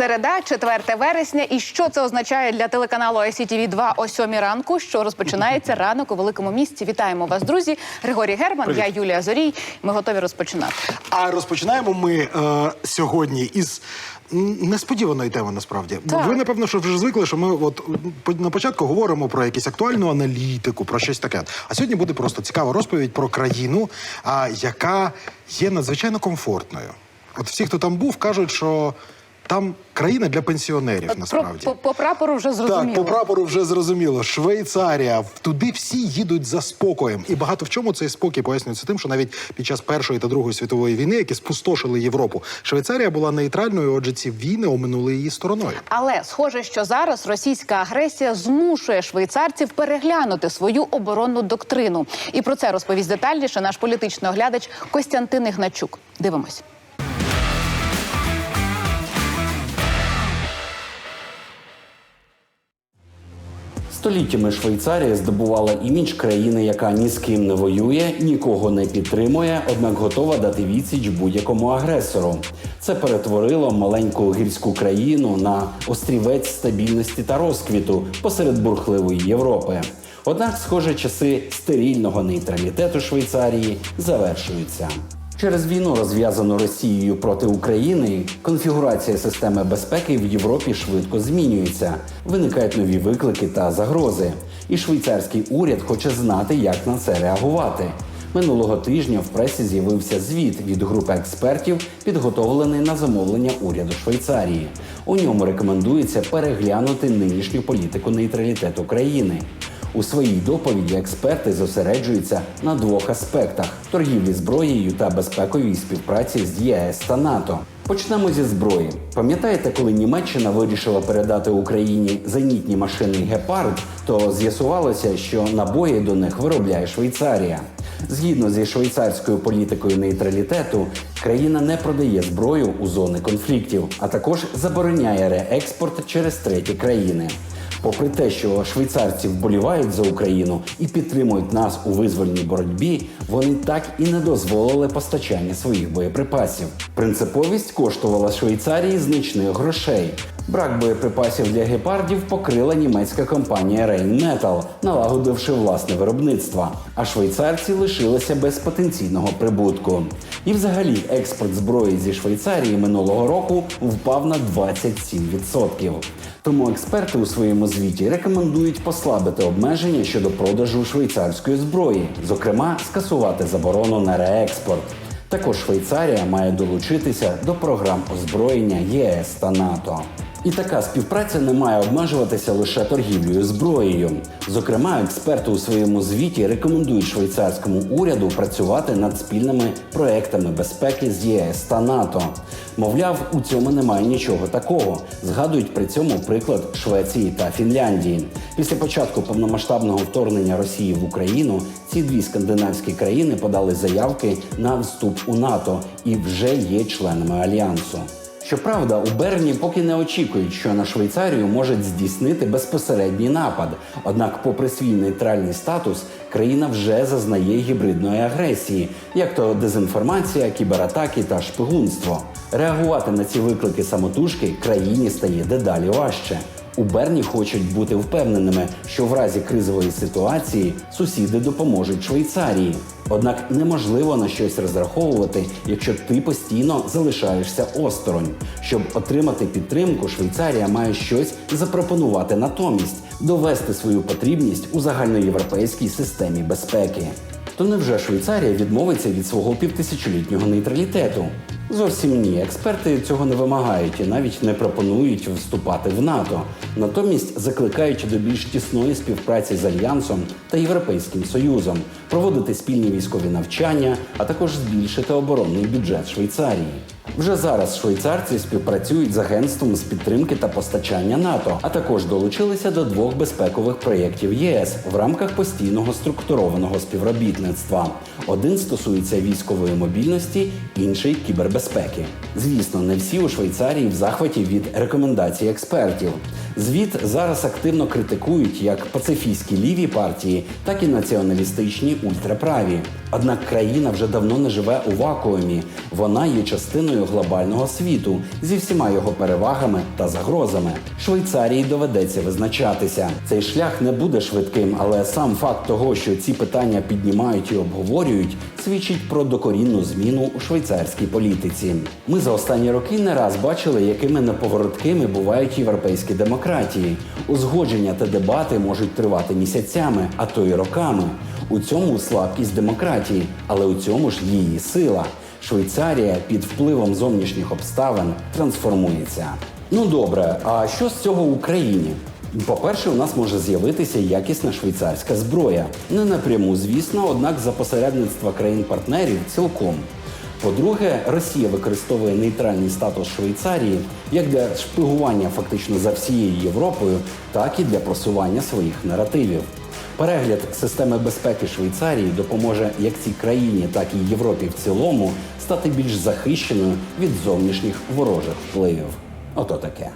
Середа, 4 вересня. І що це означає для телеканалу ICTV 2 о 7 ранку, що розпочинається ранок у великому місті. Вітаємо вас, друзі. Григорій Герман, я Юлія Зорій. Ми готові розпочинати. А розпочинаємо ми е, сьогодні із несподіваної теми. Насправді Так. ви напевно, що вже звикли, що ми от на початку говоримо про якусь актуальну аналітику, про щось таке. А сьогодні буде просто цікава розповідь про країну, а, яка є надзвичайно комфортною. От всі, хто там був, кажуть, що там країна для пенсіонерів. Про, насправді по, по прапору вже зрозуміло. так, по прапору вже зрозуміло. Швейцарія. Туди всі їдуть за спокоєм. І багато в чому цей спокій пояснюється тим, що навіть під час Першої та Другої світової війни, які спустошили Європу, Швейцарія була нейтральною, отже, ці війни оминули її стороною. Але схоже, що зараз російська агресія змушує швейцарців переглянути свою оборонну доктрину. І про це розповість детальніше наш політичний оглядач Костянтин Ігначук. Дивимось. Століттями Швейцарія здобувала імідж країни, яка ні з ким не воює, нікого не підтримує, однак готова дати відсіч будь-якому агресору. Це перетворило маленьку гірську країну на острівець стабільності та розквіту посеред бурхливої Європи. Однак, схоже, часи стерильного нейтралітету Швейцарії завершуються. Через війну, розв'язану Росією проти України, конфігурація системи безпеки в Європі швидко змінюється. Виникають нові виклики та загрози. І швейцарський уряд хоче знати, як на це реагувати. Минулого тижня в пресі з'явився звіт від групи експертів, підготовлений на замовлення уряду Швейцарії. У ньому рекомендується переглянути нинішню політику нейтралітету країни. У своїй доповіді експерти зосереджуються на двох аспектах: торгівлі зброєю та безпековій співпраці з ЄС та НАТО. Почнемо зі зброї. Пам'ятаєте, коли Німеччина вирішила передати Україні зенітні машини Гепард, то з'ясувалося, що набої до них виробляє Швейцарія. Згідно зі швейцарською політикою нейтралітету, країна не продає зброю у зони конфліктів, а також забороняє реекспорт через треті країни. Попри те, що швейцарці вболівають за Україну і підтримують нас у визвольній боротьбі, вони так і не дозволили постачання своїх боєприпасів. Принциповість коштувала Швейцарії значних грошей. Брак боєприпасів для гепардів покрила німецька компанія Rheinmetall, налагодивши власне виробництво. А швейцарці лишилися без потенційного прибутку. І взагалі експорт зброї зі Швейцарії минулого року впав на 27%. Тому експерти у своєму звіті рекомендують послабити обмеження щодо продажу швейцарської зброї, зокрема, скасувати заборону на реекспорт. Також Швейцарія має долучитися до програм озброєння ЄС та НАТО. І така співпраця не має обмежуватися лише торгівлею зброєю. Зокрема, експерти у своєму звіті рекомендують швейцарському уряду працювати над спільними проектами безпеки з ЄС та НАТО. Мовляв, у цьому немає нічого такого. Згадують при цьому приклад Швеції та Фінляндії. Після початку повномасштабного вторгнення Росії в Україну ці дві скандинавські країни подали заявки на вступ у НАТО і вже є членами альянсу. Щоправда, у Берні поки не очікують, що на Швейцарію можуть здійснити безпосередній напад. Однак, попри свій нейтральний статус, країна вже зазнає гібридної агресії, як то дезінформація, кібератаки та шпигунство. Реагувати на ці виклики самотужки країні стає дедалі важче. У Берні хочуть бути впевненими, що в разі кризової ситуації сусіди допоможуть Швейцарії. Однак неможливо на щось розраховувати, якщо ти постійно залишаєшся осторонь. Щоб отримати підтримку, Швейцарія має щось запропонувати натомість, довести свою потрібність у загальноєвропейській системі безпеки. То невже Швейцарія відмовиться від свого півтисячолітнього нейтралітету? Зовсім ні. Експерти цього не вимагають і навіть не пропонують вступати в НАТО. Натомість закликають до більш тісної співпраці з альянсом та Європейським Союзом, проводити спільні військові навчання, а також збільшити оборонний бюджет Швейцарії. Вже зараз швейцарці співпрацюють з агентством з підтримки та постачання НАТО, а також долучилися до двох безпекових проєктів ЄС в рамках постійного структурованого співробітництва. Один стосується військової мобільності, інший кібербезпеки. Звісно, не всі у Швейцарії в захваті від рекомендацій експертів. Звіт зараз активно критикують як пацифістські ліві партії, так і націоналістичні ультраправі. Однак країна вже давно не живе у вакуумі. Вона є частиною глобального світу зі всіма його перевагами та загрозами. Швейцарії доведеться визначатися. Цей шлях не буде швидким, але сам факт того, що ці питання піднімають і обговорюють, свідчить про докорінну зміну у швейцарській політиці. Ми за останні роки не раз бачили, якими неповороткими бувають європейські демократії. Узгодження та дебати можуть тривати місяцями, а то й роками. У цьому слабкість демократії, але у цьому ж її сила. Швейцарія під впливом зовнішніх обставин трансформується. Ну добре, а що з цього в Україні? По-перше, у нас може з'явитися якісна швейцарська зброя. Не напряму, звісно, однак за посередництва країн-партнерів цілком. По-друге, Росія використовує нейтральний статус Швейцарії як для шпигування фактично за всією Європою, так і для просування своїх наративів. Перегляд системи безпеки Швейцарії допоможе як цій країні, так і Європі в цілому стати більш захищеною від зовнішніх ворожих впливів. Ото таке.